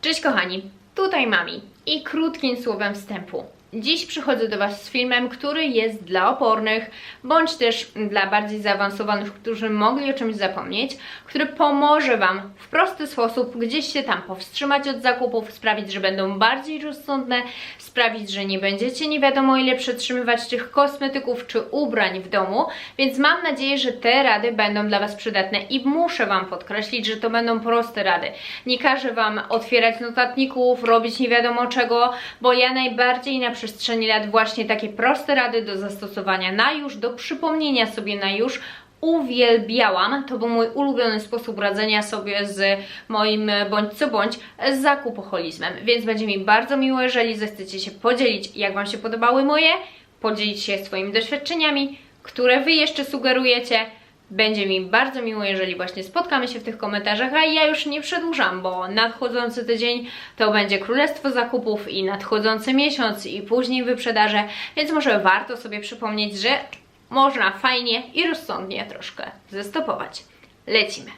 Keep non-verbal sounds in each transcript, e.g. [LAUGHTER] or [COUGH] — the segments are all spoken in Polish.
Cześć kochani, tutaj Mami i krótkim słowem wstępu. Dziś przychodzę do Was z filmem, który jest dla opornych, bądź też dla bardziej zaawansowanych, którzy mogli o czymś zapomnieć, który pomoże Wam w prosty sposób gdzieś się tam powstrzymać od zakupów, sprawić, że będą bardziej rozsądne, sprawić, że nie będziecie nie wiadomo ile przetrzymywać tych kosmetyków czy ubrań w domu, więc mam nadzieję, że te rady będą dla Was przydatne i muszę Wam podkreślić, że to będą proste rady. Nie każę Wam otwierać notatników, robić nie wiadomo czego, bo ja najbardziej na przestrzeni lat właśnie takie proste rady do zastosowania na już, do przypomnienia sobie na już uwielbiałam. To był mój ulubiony sposób radzenia sobie z moim bądź co bądź zakupoholizmem. Więc będzie mi bardzo miło, jeżeli zechcecie się podzielić, jak Wam się podobały moje, podzielić się swoimi doświadczeniami, które Wy jeszcze sugerujecie. Będzie mi bardzo miło, jeżeli właśnie spotkamy się w tych komentarzach, a ja już nie przedłużam, bo nadchodzący tydzień to będzie królestwo zakupów i nadchodzący miesiąc i później wyprzedaże, więc może warto sobie przypomnieć, że można fajnie i rozsądnie troszkę zestopować. Lecimy.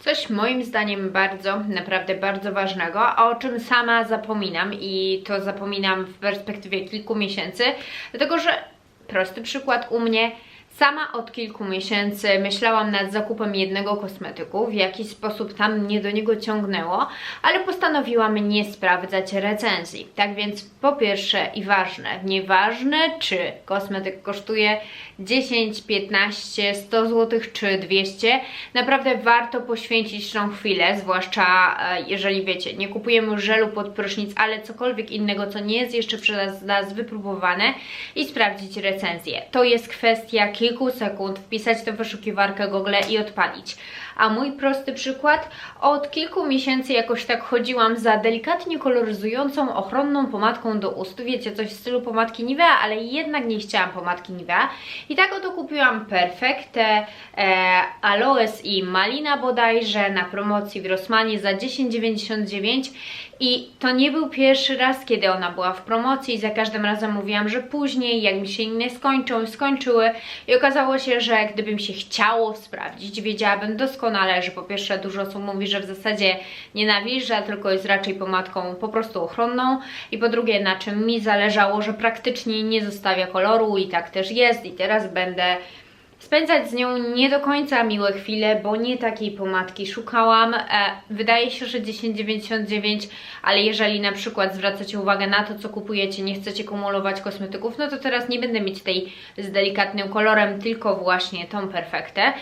Coś moim zdaniem bardzo, naprawdę bardzo ważnego, a o czym sama zapominam i to zapominam w perspektywie kilku miesięcy, dlatego że prosty przykład u mnie Sama od kilku miesięcy myślałam nad zakupem jednego kosmetyku, w jaki sposób tam mnie do niego ciągnęło, ale postanowiłam nie sprawdzać recenzji. Tak więc po pierwsze i ważne, nieważne czy kosmetyk kosztuje 10, 15, 100 zł czy 200, naprawdę warto poświęcić tą chwilę, zwłaszcza e, jeżeli wiecie, nie kupujemy żelu pod prysznic, ale cokolwiek innego, co nie jest jeszcze przez nas wypróbowane i sprawdzić recenzję. To jest kwestia sekund, wpisać tę wyszukiwarkę Google i odpalić. A mój prosty przykład, od kilku miesięcy jakoś tak chodziłam za delikatnie koloryzującą, ochronną pomadką do ust. Wiecie, coś w stylu pomadki Nivea, ale jednak nie chciałam pomadki Nivea. I tak oto kupiłam Perfecte e, Aloes i Malina bodajże na promocji w Rossmanie za 10,99 i to nie był pierwszy raz, kiedy ona była w promocji. Za każdym razem mówiłam, że później, jak mi się inne skończą, skończyły. I okazało się, że gdybym się chciało sprawdzić, wiedziałabym doskonale, że po pierwsze dużo osób mówi, że w zasadzie nie nawilża, tylko jest raczej pomadką po prostu ochronną. I po drugie, na czym mi zależało, że praktycznie nie zostawia koloru i tak też jest. I teraz będę spędzać z nią nie do końca miłe chwile, bo nie takiej pomadki szukałam. E, wydaje się, że 10,99, ale jeżeli na przykład zwracacie uwagę na to, co kupujecie, nie chcecie kumulować kosmetyków, no to teraz nie będę mieć tej z delikatnym kolorem, tylko właśnie tą perfektę. E,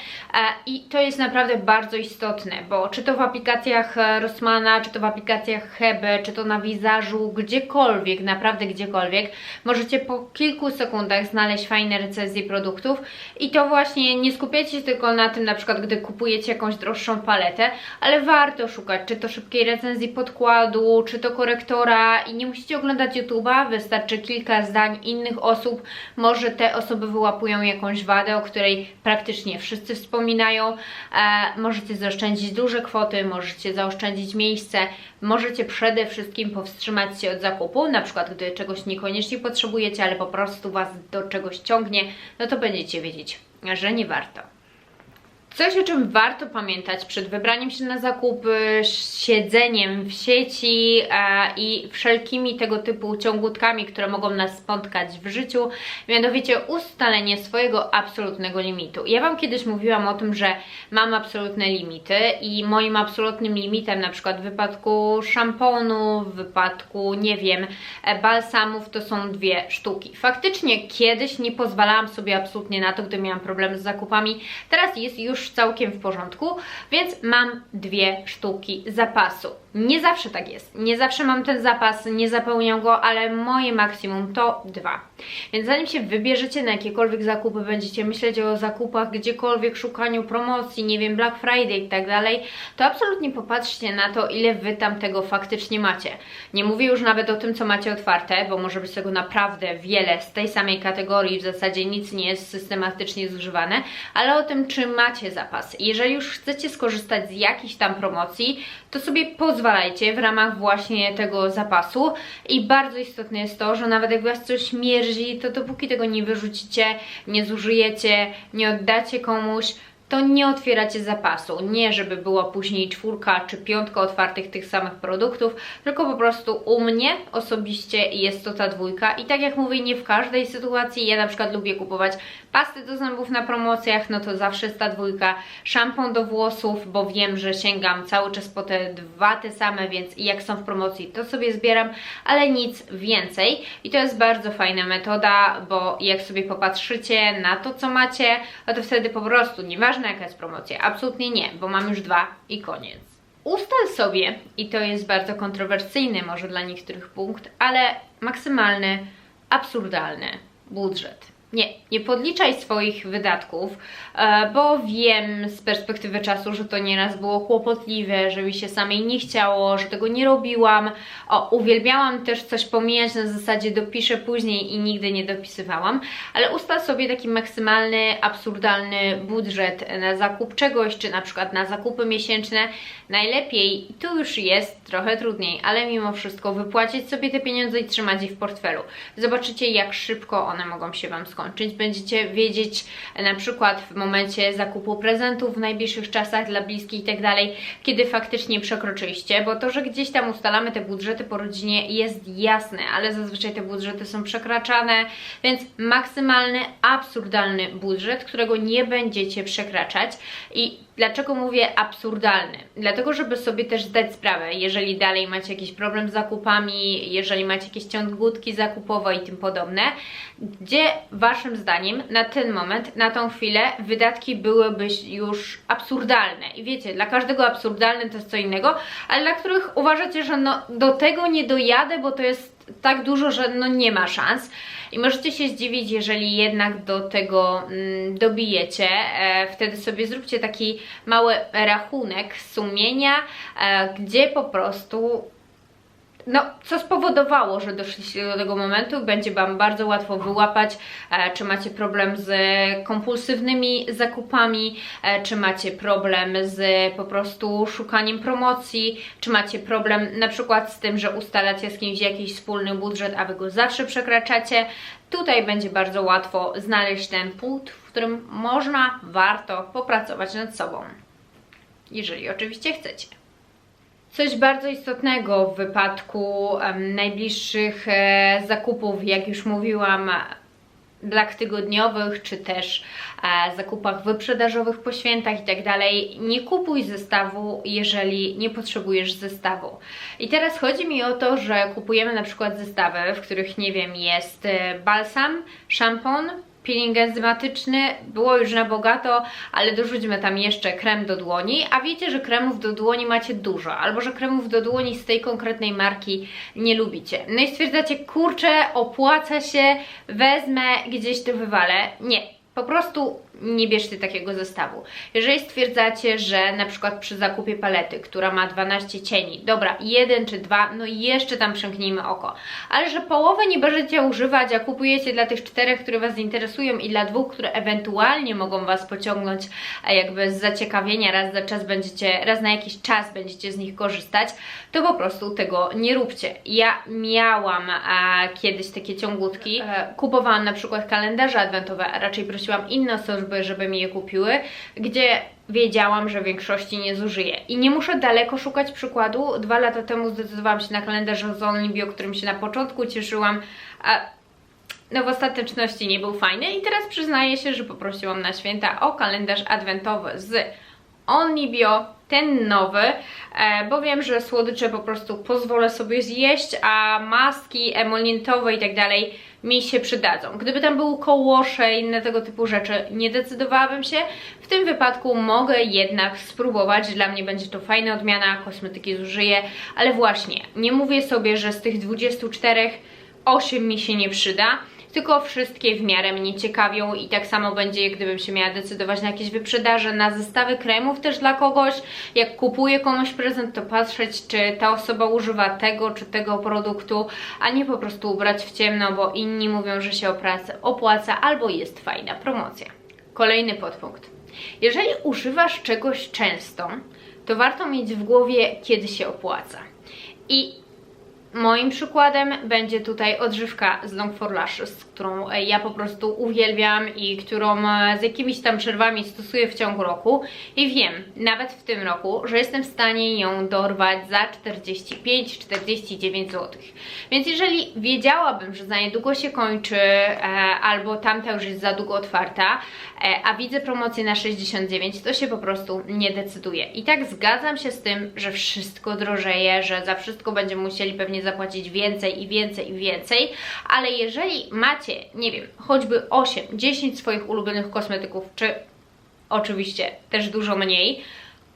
I to jest naprawdę bardzo istotne, bo czy to w aplikacjach Rossmana, czy to w aplikacjach Hebe, czy to na wizażu, gdziekolwiek, naprawdę gdziekolwiek, możecie po kilku sekundach znaleźć fajne recenzje produktów i to właśnie nie skupiacie się tylko na tym, na przykład gdy kupujecie jakąś droższą paletę, ale warto szukać, czy to szybkiej recenzji podkładu, czy to korektora i nie musicie oglądać YouTube'a, wystarczy kilka zdań innych osób, może te osoby wyłapują jakąś wadę, o której praktycznie wszyscy wspominają, e, możecie zaoszczędzić duże kwoty, możecie zaoszczędzić miejsce, możecie przede wszystkim powstrzymać się od zakupu, na przykład gdy czegoś niekoniecznie potrzebujecie, ale po prostu Was do czegoś ciągnie, no to będziecie wiedzieć, że nie warto. Coś, o czym warto pamiętać przed wybraniem się na zakupy, siedzeniem w sieci e, i wszelkimi tego typu ciągutkami, które mogą nas spotkać w życiu, mianowicie ustalenie swojego absolutnego limitu. Ja Wam kiedyś mówiłam o tym, że mam absolutne limity i moim absolutnym limitem na przykład w wypadku szamponu, w wypadku, nie wiem, e, balsamów to są dwie sztuki. Faktycznie kiedyś nie pozwalałam sobie absolutnie na to, gdy miałam problemy z zakupami. Teraz jest już już całkiem w porządku, więc mam dwie sztuki zapasu. Nie zawsze tak jest. Nie zawsze mam ten zapas, nie zapełniam go, ale moje maksimum to dwa. Więc zanim się wybierzecie na jakiekolwiek zakupy, będziecie myśleć o zakupach gdziekolwiek, szukaniu promocji, nie wiem, Black Friday i tak dalej, to absolutnie popatrzcie na to, ile Wy tam tego faktycznie macie. Nie mówię już nawet o tym, co macie otwarte, bo może być tego naprawdę wiele z tej samej kategorii, w zasadzie nic nie jest systematycznie zużywane, ale o tym, czy macie zapas. Jeżeli już chcecie skorzystać z jakiejś tam promocji, to sobie pozwalajcie w ramach właśnie tego zapasu i bardzo istotne jest to, że nawet jak Was coś mierzi, to dopóki tego nie wyrzucicie, nie zużyjecie, nie oddacie komuś, to nie otwieracie zapasu. Nie, żeby była później czwórka czy piątka otwartych tych samych produktów, tylko po prostu u mnie osobiście jest to ta dwójka. I tak jak mówię, nie w każdej sytuacji, ja na przykład lubię kupować pasty do zębów na promocjach, no to zawsze jest ta dwójka, szampon do włosów, bo wiem, że sięgam cały czas po te dwa te same, więc jak są w promocji, to sobie zbieram, ale nic więcej. I to jest bardzo fajna metoda, bo jak sobie popatrzycie na to, co macie, no to wtedy po prostu, nieważne jaka jest promocja, absolutnie nie, bo mam już dwa i koniec. Ustal sobie, i to jest bardzo kontrowersyjny może dla niektórych punkt, ale maksymalny, absurdalny budżet. Nie, nie podliczaj swoich wydatków, e, bo wiem z perspektywy czasu, że to nieraz było kłopotliwe, że mi się samej nie chciało, że tego nie robiłam. O, uwielbiałam też coś pomijać na zasadzie dopiszę później i nigdy nie dopisywałam, ale ustal sobie taki maksymalny, absurdalny budżet na zakup czegoś, czy na przykład na zakupy miesięczne. Najlepiej, tu już jest trochę trudniej, ale mimo wszystko wypłacić sobie te pieniądze i trzymać je w portfelu. Zobaczycie, jak szybko one mogą się Wam skończyć skończyć. Będziecie wiedzieć na przykład w momencie zakupu prezentów w najbliższych czasach dla bliskich i tak dalej, kiedy faktycznie przekroczyliście, bo to, że gdzieś tam ustalamy te budżety po rodzinie jest jasne, ale zazwyczaj te budżety są przekraczane, więc maksymalny, absurdalny budżet, którego nie będziecie przekraczać i Dlaczego mówię absurdalny? Dlatego, żeby sobie też zdać sprawę, jeżeli dalej macie jakiś problem z zakupami, jeżeli macie jakieś ciągutki zakupowe i tym podobne, gdzie Waszym zdaniem na ten moment, na tą chwilę wydatki byłyby już absurdalne. I wiecie, dla każdego absurdalne to jest co innego, ale dla których uważacie, że no, do tego nie dojadę, bo to jest tak dużo, że no nie ma szans. I możecie się zdziwić, jeżeli jednak do tego mm, dobijecie. E, wtedy sobie zróbcie taki mały rachunek sumienia, e, gdzie po prostu no, co spowodowało, że doszliście do tego momentu, będzie Wam bardzo łatwo wyłapać, e, czy macie problem z kompulsywnymi zakupami, e, czy macie problem z po prostu szukaniem promocji, czy macie problem na przykład z tym, że ustalacie z kimś jakiś wspólny budżet, a Wy go zawsze przekraczacie. Tutaj będzie bardzo łatwo znaleźć ten punkt, w którym można, warto popracować nad sobą. Jeżeli oczywiście chcecie. Coś bardzo istotnego w wypadku najbliższych e, zakupów, jak już mówiłam, blak tygodniowych, czy też e, zakupach wyprzedażowych po świętach i tak dalej. Nie kupuj zestawu, jeżeli nie potrzebujesz zestawu. I teraz chodzi mi o to, że kupujemy na przykład zestawy, w których, nie wiem, jest e, balsam, szampon, peeling enzymatyczny, było już na bogato, ale dorzućmy tam jeszcze krem do dłoni, a wiecie, że kremów do dłoni macie dużo, albo że kremów do dłoni z tej konkretnej marki nie lubicie. No i stwierdzacie, kurczę, opłaca się, wezmę, gdzieś to wywalę. Nie, po prostu nie bierzcie takiego zestawu. Jeżeli stwierdzacie, że na przykład przy zakupie palety, która ma 12 cieni, dobra, jeden czy dwa, no i jeszcze tam przymknijmy oko, ale że połowę nie będziecie używać, a kupujecie dla tych czterech, które Was interesują i dla dwóch, które ewentualnie mogą Was pociągnąć, jakby z zaciekawienia raz za czas będziecie, raz na jakiś czas będziecie z nich korzystać, to po prostu tego nie róbcie. Ja miałam a, kiedyś takie ciągutki, e, kupowałam na przykład kalendarze adwentowe, a raczej prosiłam inne osoby, żeby mi je kupiły, gdzie wiedziałam, że większości nie zużyję. I nie muszę daleko szukać przykładu. Dwa lata temu zdecydowałam się na kalendarz z Onlibio, którym się na początku cieszyłam, a no w ostateczności nie był fajny i teraz przyznaję się, że poprosiłam na święta o kalendarz adwentowy z Onlibio, ten nowy, e, bo wiem, że słodycze po prostu pozwolę sobie zjeść, a maski emolientowe i tak dalej mi się przydadzą. Gdyby tam był kołosze i inne tego typu rzeczy, nie decydowałabym się. W tym wypadku mogę jednak spróbować. Dla mnie będzie to fajna odmiana, kosmetyki zużyję, ale właśnie, nie mówię sobie, że z tych 24 8 mi się nie przyda, tylko wszystkie w miarę mnie ciekawią i tak samo będzie, gdybym się miała decydować na jakieś wyprzedaże, na zestawy kremów też dla kogoś. Jak kupuję komuś prezent, to patrzeć, czy ta osoba używa tego czy tego produktu, a nie po prostu ubrać w ciemno, bo inni mówią, że się opłaca albo jest fajna promocja. Kolejny podpunkt. Jeżeli używasz czegoś często, to warto mieć w głowie, kiedy się opłaca. I Moim przykładem będzie tutaj odżywka z Long for Lashes, którą e, ja po prostu uwielbiam i którą e, z jakimiś tam przerwami stosuję w ciągu roku i wiem, nawet w tym roku, że jestem w stanie ją dorwać za 45-49 zł. Więc jeżeli wiedziałabym, że za niedługo się kończy e, albo tamta już jest za długo otwarta, a widzę promocję na 69, to się po prostu nie decyduję. I tak zgadzam się z tym, że wszystko drożeje, że za wszystko będziemy musieli pewnie zapłacić więcej i więcej i więcej, ale jeżeli macie, nie wiem, choćby 8, 10 swoich ulubionych kosmetyków, czy oczywiście też dużo mniej,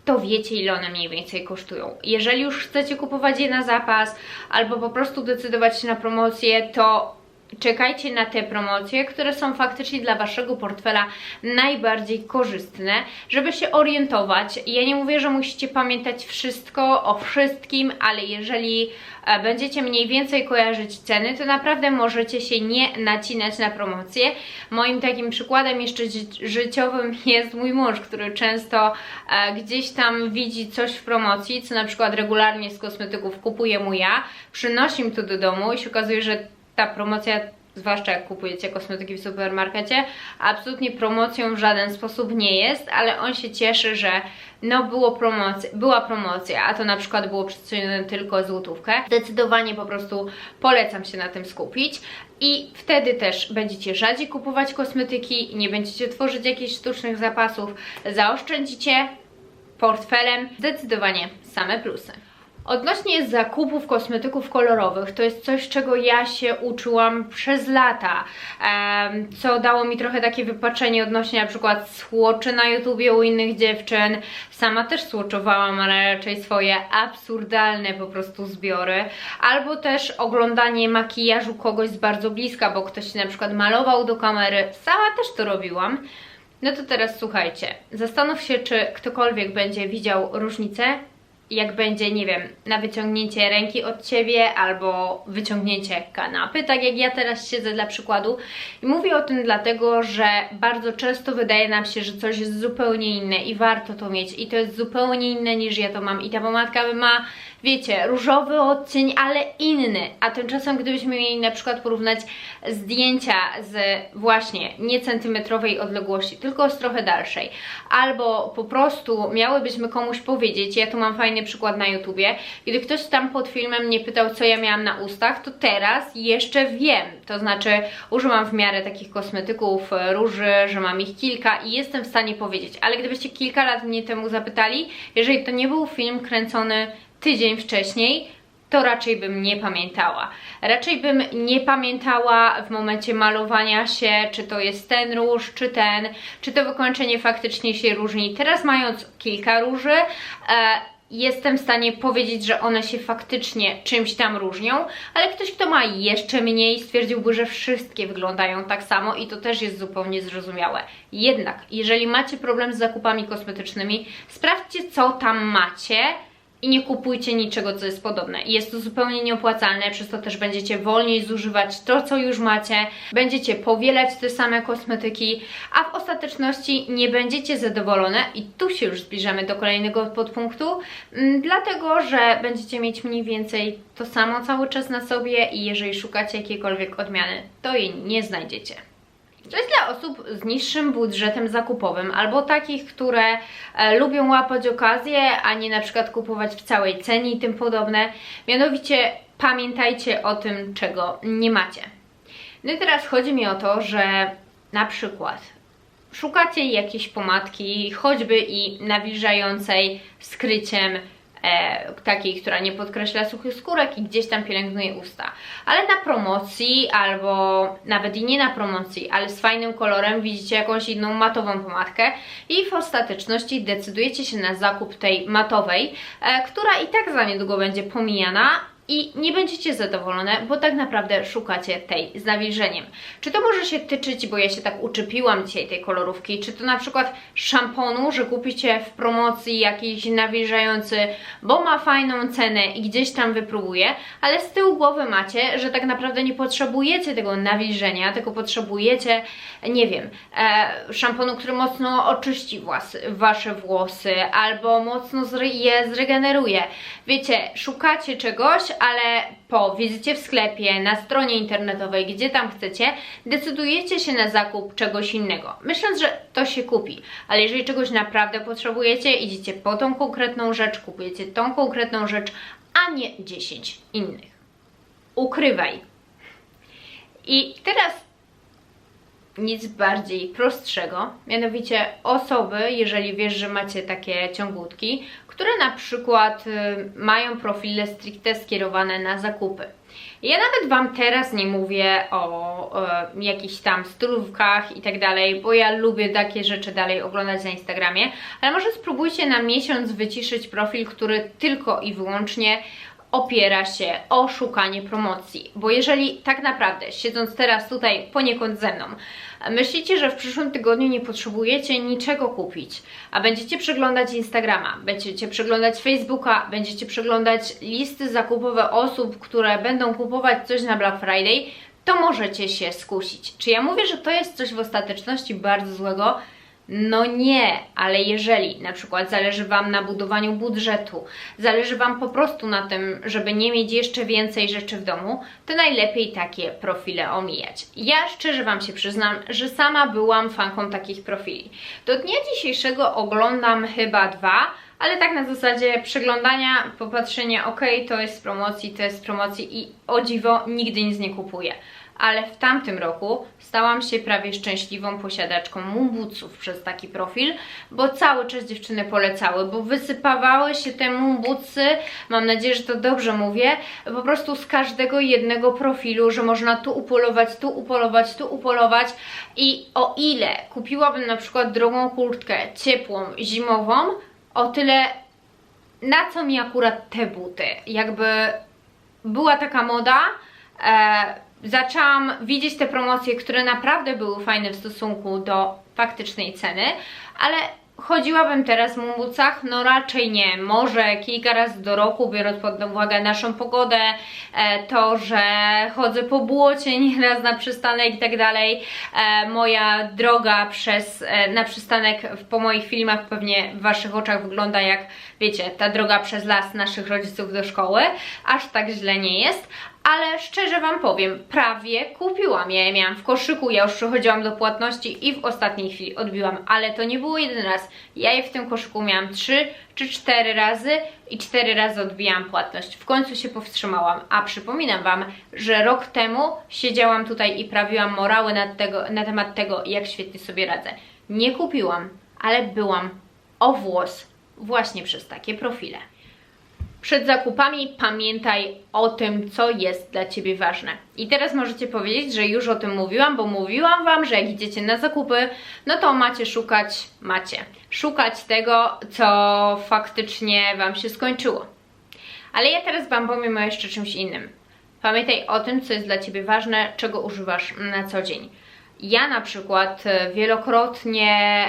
to wiecie ile one mniej więcej kosztują. Jeżeli już chcecie kupować je na zapas albo po prostu decydować się na promocję, to czekajcie na te promocje, które są faktycznie dla Waszego portfela najbardziej korzystne, żeby się orientować. Ja nie mówię, że musicie pamiętać wszystko o wszystkim, ale jeżeli e, będziecie mniej więcej kojarzyć ceny, to naprawdę możecie się nie nacinać na promocje. Moim takim przykładem jeszcze ży- życiowym [LAUGHS] jest mój mąż, który często e, gdzieś tam widzi coś w promocji, co na przykład regularnie z kosmetyków kupuję mu ja, przynosi mi to do domu i się okazuje, że ta promocja, zwłaszcza jak kupujecie kosmetyki w supermarkecie, absolutnie promocją w żaden sposób nie jest, ale on się cieszy, że no było promocja, była promocja, a to na przykład było przecenione tylko złotówkę. Zdecydowanie po prostu polecam się na tym skupić i wtedy też będziecie rzadziej kupować kosmetyki, nie będziecie tworzyć jakichś sztucznych zapasów, zaoszczędzicie portfelem, zdecydowanie same plusy. Odnośnie zakupów kosmetyków kolorowych, to jest coś, czego ja się uczyłam przez lata, co dało mi trochę takie wypaczenie odnośnie na przykład słoczy na YouTubie u innych dziewczyn. Sama też słoczowałam, ale raczej swoje absurdalne po prostu zbiory. Albo też oglądanie makijażu kogoś z bardzo bliska, bo ktoś się na przykład malował do kamery. Sama też to robiłam. No to teraz słuchajcie, zastanów się, czy ktokolwiek będzie widział różnicę jak będzie, nie wiem, na wyciągnięcie ręki od ciebie albo wyciągnięcie kanapy, tak jak ja teraz siedzę dla przykładu. I mówię o tym dlatego, że bardzo często wydaje nam się, że coś jest zupełnie inne i warto to mieć i to jest zupełnie inne niż ja to mam i ta pomadka ma, wiecie, różowy odcień, ale inny, a tymczasem gdybyśmy mieli na przykład porównać zdjęcia z właśnie nie centymetrowej odległości, tylko z trochę dalszej, albo po prostu miałybyśmy komuś powiedzieć, ja tu mam fajny przykład na YouTubie, gdy ktoś tam pod filmem mnie pytał, co ja miałam na ustach, to teraz jeszcze wiem, to znaczy używam w miarę takich kosmetyków, e, róży, że mam ich kilka i jestem w stanie powiedzieć, ale gdybyście kilka lat mnie temu zapytali, jeżeli to nie był film kręcony tydzień wcześniej, to raczej bym nie pamiętała. Raczej bym nie pamiętała w momencie malowania się, czy to jest ten róż, czy ten, czy to wykończenie faktycznie się różni. Teraz mając kilka róży, e, jestem w stanie powiedzieć, że one się faktycznie czymś tam różnią, ale ktoś, kto ma jeszcze mniej, stwierdziłby, że wszystkie wyglądają tak samo i to też jest zupełnie zrozumiałe. Jednak, jeżeli macie problem z zakupami kosmetycznymi, sprawdźcie, co tam macie i nie kupujcie niczego, co jest podobne. Jest to zupełnie nieopłacalne, przez to też będziecie wolniej zużywać to, co już macie, będziecie powielać te same kosmetyki, a w ostateczności nie będziecie zadowolone i tu się już zbliżamy do kolejnego podpunktu, mm, dlatego, że będziecie mieć mniej więcej to samo cały czas na sobie i jeżeli szukacie jakiejkolwiek odmiany, to jej nie znajdziecie. To jest dla osób z niższym budżetem zakupowym albo takich, które e, lubią łapać okazję, a nie na przykład kupować w całej cenie i tym podobne. Mianowicie pamiętajcie o tym, czego nie macie. No i teraz chodzi mi o to, że na przykład szukacie jakiejś pomadki, choćby i nawilżającej skryciem e, takiej, która nie podkreśla suchych skórek i gdzieś tam pielęgnuje usta. Ale na promocji, albo nawet i nie na promocji, ale z fajnym kolorem widzicie jakąś inną matową pomadkę i w ostateczności decydujecie się na zakup tej matowej, e, która i tak za niedługo będzie pomijana, i nie będziecie zadowolone, bo tak naprawdę szukacie tej z nawilżeniem. Czy to może się tyczyć, bo ja się tak uczepiłam dzisiaj tej kolorówki, czy to na przykład szamponu, że kupicie w promocji jakiś nawilżający, bo ma fajną cenę i gdzieś tam wypróbuje, ale z tyłu głowy macie, że tak naprawdę nie potrzebujecie tego nawilżenia, tylko potrzebujecie, nie wiem, e, szamponu, który mocno oczyści włosy, wasze włosy, albo mocno je zregeneruje. Wiecie, szukacie czegoś, ale po wizycie w sklepie, na stronie internetowej, gdzie tam chcecie, decydujecie się na zakup czegoś innego, myśląc, że to się kupi. Ale jeżeli czegoś naprawdę potrzebujecie, idziecie po tą konkretną rzecz, kupujecie tą konkretną rzecz, a nie 10 innych. Ukrywaj. I teraz nic bardziej prostszego, mianowicie osoby, jeżeli wiesz, że macie takie ciągutki, które na przykład y, mają profile stricte skierowane na zakupy. Ja nawet Wam teraz nie mówię o jakichś tam stylówkach i tak dalej, bo ja lubię takie rzeczy dalej oglądać na Instagramie, ale może spróbujcie na miesiąc wyciszyć profil, który tylko i wyłącznie opiera się o szukanie promocji. Bo jeżeli tak naprawdę, siedząc teraz tutaj poniekąd ze mną, myślicie, że w przyszłym tygodniu nie potrzebujecie niczego kupić, a będziecie przeglądać Instagrama, będziecie przeglądać Facebooka, będziecie przeglądać listy zakupowe osób, które będą kupować coś na Black Friday, to możecie się skusić. Czy ja mówię, że to jest coś w ostateczności bardzo złego? No nie, ale jeżeli na przykład zależy Wam na budowaniu budżetu, zależy Wam po prostu na tym, żeby nie mieć jeszcze więcej rzeczy w domu, to najlepiej takie profile omijać. Ja szczerze Wam się przyznam, że sama byłam fanką takich profili. Do dnia dzisiejszego oglądam chyba dwa, ale tak na zasadzie przeglądania, popatrzenia, ok, to jest z promocji, to jest z promocji i o dziwo nigdy nic nie kupuję ale w tamtym roku stałam się prawie szczęśliwą posiadaczką mumbuców przez taki profil, bo cały czas dziewczyny polecały, bo wysypawały się te mumbucy, mam nadzieję, że to dobrze mówię, po prostu z każdego jednego profilu, że można tu upolować, tu upolować, tu upolować i o ile kupiłabym na przykład drogą kurtkę ciepłą, zimową, o tyle na co mi akurat te buty? Jakby była taka moda, e, zaczęłam widzieć te promocje, które naprawdę były fajne w stosunku do faktycznej ceny, ale chodziłabym teraz w mumbucach? No raczej nie. Może kilka razy do roku, biorąc pod uwagę naszą pogodę, e, to, że chodzę po błocie [LAUGHS] nieraz na przystanek i tak dalej. E, moja droga przez, e, na przystanek po moich filmach pewnie w Waszych oczach wygląda jak, wiecie, ta droga przez las naszych rodziców do szkoły. Aż tak źle nie jest, ale szczerze Wam powiem, prawie kupiłam. Ja je miałam w koszyku, ja już przechodziłam do płatności i w ostatniej chwili odbiłam, ale to nie było jeden raz. Ja je w tym koszyku miałam 3 czy 4 razy i 4 razy odbijałam płatność. W końcu się powstrzymałam, a przypominam Wam, że rok temu siedziałam tutaj i prawiłam morały na, tego, na temat tego, jak świetnie sobie radzę. Nie kupiłam, ale byłam o włos właśnie przez takie profile. Przed zakupami pamiętaj o tym, co jest dla Ciebie ważne. I teraz możecie powiedzieć, że już o tym mówiłam, bo mówiłam Wam, że jak idziecie na zakupy, no to macie szukać, macie szukać tego, co faktycznie Wam się skończyło. Ale ja teraz Wam powiem o jeszcze czymś innym. Pamiętaj o tym, co jest dla Ciebie ważne, czego używasz na co dzień. Ja na przykład wielokrotnie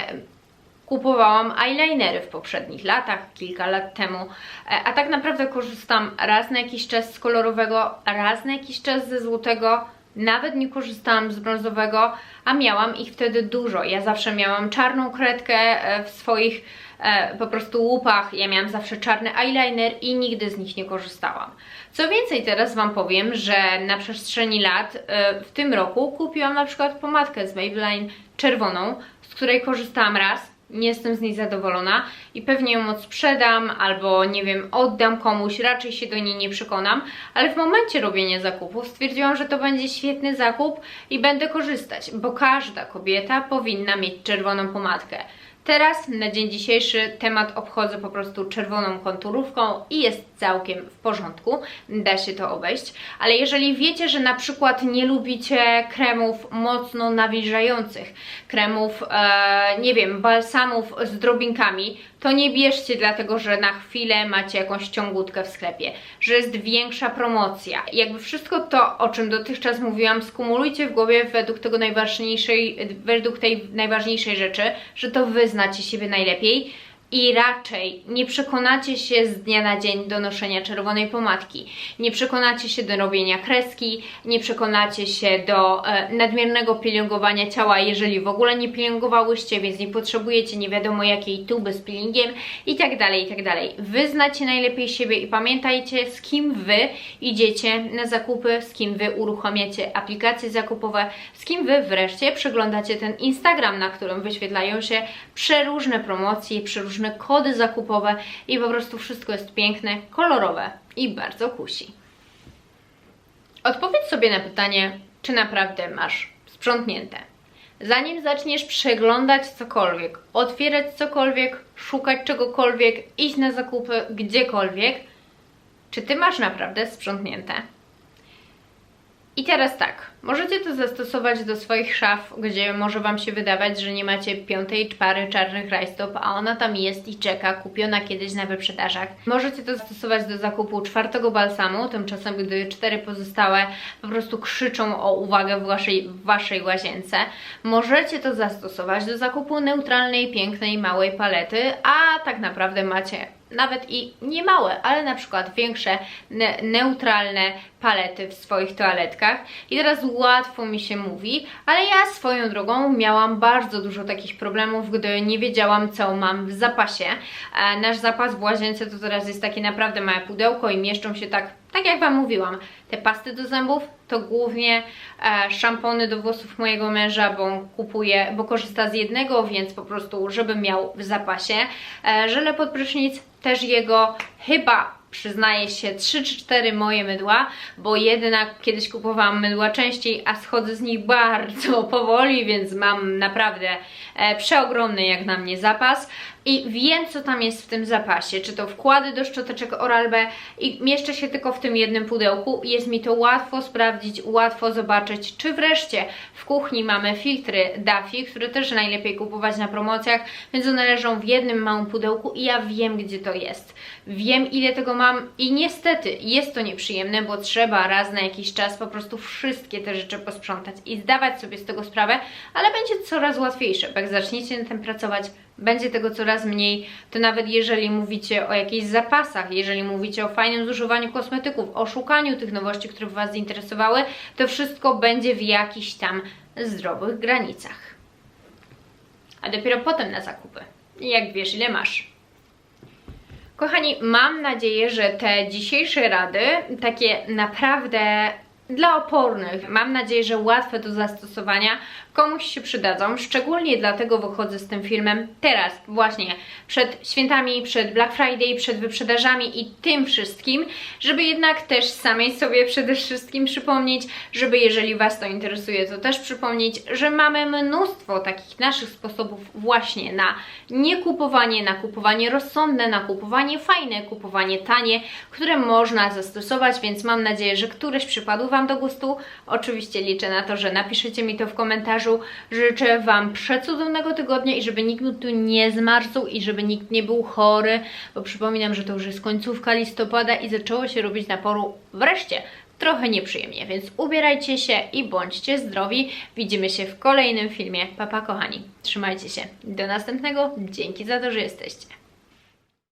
kupowałam eyelinery w poprzednich latach, kilka lat temu, e, a tak naprawdę korzystam raz na jakiś czas z kolorowego, raz na jakiś czas ze złotego, nawet nie korzystałam z brązowego, a miałam ich wtedy dużo. Ja zawsze miałam czarną kredkę e, w swoich e, po prostu łupach, ja miałam zawsze czarny eyeliner i nigdy z nich nie korzystałam. Co więcej, teraz Wam powiem, że na przestrzeni lat w tym roku kupiłam na przykład pomadkę z Maybelline czerwoną, z której korzystałam raz nie jestem z niej zadowolona i pewnie ją odsprzedam albo nie wiem, oddam komuś, raczej się do niej nie przekonam, ale w momencie robienia zakupów stwierdziłam, że to będzie świetny zakup i będę korzystać, bo każda kobieta powinna mieć czerwoną pomadkę. Teraz, na dzień dzisiejszy, temat obchodzę po prostu czerwoną konturówką i jest całkiem w porządku, da się to obejść. Ale jeżeli wiecie, że na przykład nie lubicie kremów mocno nawilżających, kremów, e, nie wiem, balsamów z drobinkami, to nie bierzcie dlatego, że na chwilę macie jakąś ciągutkę w sklepie, że jest większa promocja. Jakby wszystko to, o czym dotychczas mówiłam, skumulujcie w głowie według tego najważniejszej, według tej najważniejszej rzeczy, że to wy znacie siebie najlepiej i raczej nie przekonacie się z dnia na dzień do noszenia czerwonej pomadki, nie przekonacie się do robienia kreski, nie przekonacie się do e, nadmiernego pielęgowania ciała, jeżeli w ogóle nie pielęgowałyście, więc nie potrzebujecie nie wiadomo jakiej tuby z peelingiem i tak dalej, i tak dalej. Wy znacie najlepiej siebie i pamiętajcie z kim Wy idziecie na zakupy, z kim Wy uruchamiacie aplikacje zakupowe, z kim Wy wreszcie przeglądacie ten Instagram, na którym wyświetlają się przeróżne promocje, przeróżne kody zakupowe i po prostu wszystko jest piękne, kolorowe i bardzo kusi. Odpowiedz sobie na pytanie, czy naprawdę masz sprzątnięte. Zanim zaczniesz przeglądać cokolwiek, otwierać cokolwiek, szukać czegokolwiek, iść na zakupy gdziekolwiek, czy ty masz naprawdę sprzątnięte? Teraz tak, możecie to zastosować do swoich szaf, gdzie może Wam się wydawać, że nie macie piątej pary czarnych rajstop, a ona tam jest i czeka, kupiona kiedyś na wyprzedażach. Możecie to zastosować do zakupu czwartego balsamu, tymczasem gdy cztery pozostałe po prostu krzyczą o uwagę w Waszej, w waszej łazience. Możecie to zastosować do zakupu neutralnej, pięknej, małej palety, a tak naprawdę macie nawet i nie małe, ale na przykład większe, ne neutralne palety w swoich toaletkach. I teraz łatwo mi się mówi, ale ja swoją drogą miałam bardzo dużo takich problemów, gdy nie wiedziałam, co mam w zapasie. E, nasz zapas w łazience to teraz jest takie naprawdę małe pudełko i mieszczą się tak, tak jak Wam mówiłam, te pasty do zębów to głównie e, szampony do włosów mojego męża, bo on kupuje, bo korzysta z jednego, więc po prostu, żeby miał w zapasie. E, żele pod prysznic też jego chyba przyznaję się 3 czy 4 moje mydła, bo jednak kiedyś kupowałam mydła częściej, a schodzę z nich bardzo [LAUGHS] powoli, więc mam naprawdę e, przeogromny jak na mnie zapas i wiem co tam jest w tym zapasie, czy to wkłady do szczoteczek Oral-B i mieszczę się tylko w tym jednym pudełku, jest mi to łatwo sprawdzić, łatwo zobaczyć, czy wreszcie w kuchni mamy filtry Daffy, które też najlepiej kupować na promocjach, więc one leżą w jednym małym pudełku i ja wiem gdzie to jest, wiem ile tego mam i niestety jest to nieprzyjemne, bo trzeba raz na jakiś czas po prostu wszystkie te rzeczy posprzątać i zdawać sobie z tego sprawę, ale będzie coraz łatwiejsze, jak zaczniecie na tym pracować, będzie tego coraz mniej, to nawet jeżeli mówicie o jakichś zapasach, jeżeli mówicie o fajnym zużywaniu kosmetyków, o szukaniu tych nowości, które Was zainteresowały, to wszystko będzie w jakichś tam zdrowych granicach. A dopiero potem na zakupy. Jak wiesz, ile masz. Kochani, mam nadzieję, że te dzisiejsze rady, takie naprawdę dla opornych, mam nadzieję, że łatwe do zastosowania, komuś się przydadzą. Szczególnie dlatego wychodzę z tym filmem teraz, właśnie przed świętami, przed Black Friday, przed wyprzedażami i tym wszystkim, żeby jednak też samej sobie przede wszystkim przypomnieć, żeby jeżeli Was to interesuje, to też przypomnieć, że mamy mnóstwo takich naszych sposobów właśnie na nie kupowanie, na kupowanie rozsądne, na kupowanie fajne, kupowanie tanie, które można zastosować, więc mam nadzieję, że któreś przypadł Wam do gustu. Oczywiście liczę na to, że napiszecie mi to w komentarzu, Życzę Wam przecudownego tygodnia i żeby nikt tu nie zmarzł i żeby nikt nie był chory, bo przypominam, że to już jest końcówka listopada i zaczęło się robić naporu wreszcie trochę nieprzyjemnie, więc ubierajcie się i bądźcie zdrowi. Widzimy się w kolejnym filmie. Papa kochani, trzymajcie się. Do następnego. Dzięki za to, że jesteście.